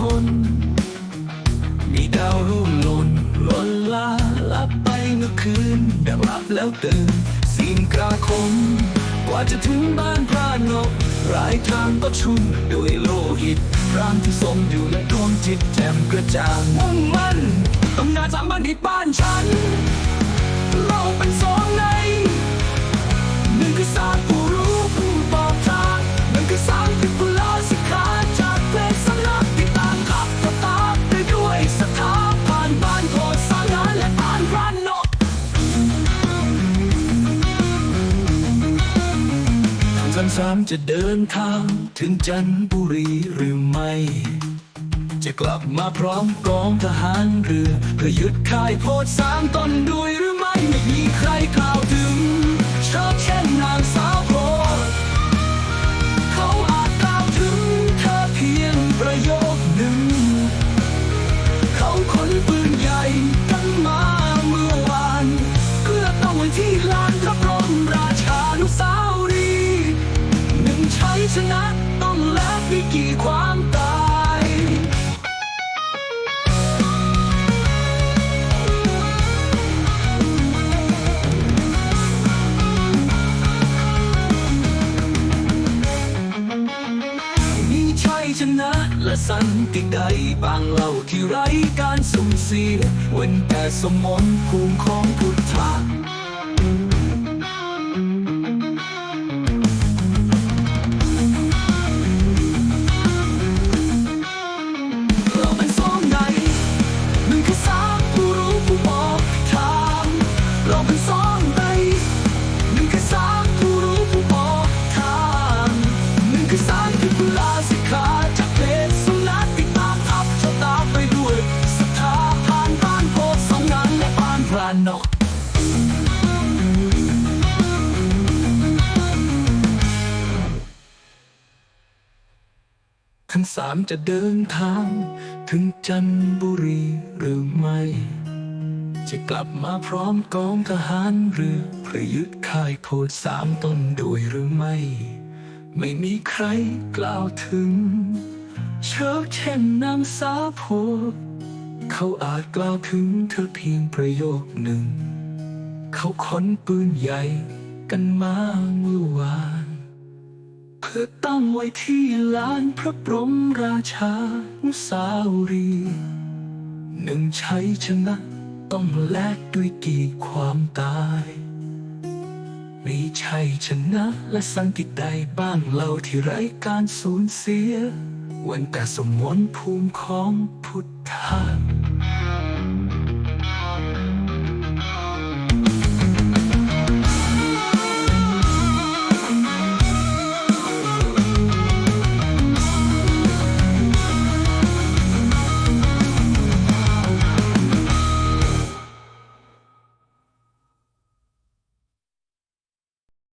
คนมีดาวรุ่งหล่นล่นลาลับไปเมื่อคืนดังหลับแล้วตื่นสิ่งกราคม กว่าจะถึงบ้านพระนกรายทางก็ชุ่มด้วยโลหิตพรานที่สมอยู่และดวงจิตแจ่มกระจ่างมุ่งมั่น ทั้งสามจะเดินทางถึงจันทบุรีหรือไม่ จะกลับมาพร้อมกองทหารเรือ เพื่อยึดค่ายโพธิ์สามตนด้วยหรือไม่ ไม่มีใครกล่าวถึงชอบเช่นนางสาว ที่กี่ความตายมีชัยชนะ และสันติใดบางเล่าที่ไร้การสูญเสียเว้นแต่สมนภูมิของพุทธะ ทั้งสามจะเดินทาง ถึงจันทบุรีหรือไม่ จะกลับมาพร้อมกองทหารเรือเพื่อยึดค่ายโพธิ์สามต้นด้วยหรือไม่ ไม่มีใครกล่าวถึง เชิดเช่นนางสาโพเขาอาจกล่าวถึงเธอเพียงประโยคหนึ่ง เขาค้นปืนใหญ่กันมาเมื่อวาน เพื่อตั้งไว้ที่ลานพระบรมราชานุสาวรี หนึ่งชัยชนะ ต้องแลกด้วยกี่ความตาย มีชัยชนะและสังกิตใดบ้างเราที่ไร้การสูญเสียเว้นแต่สมวนภูมิของพุทธา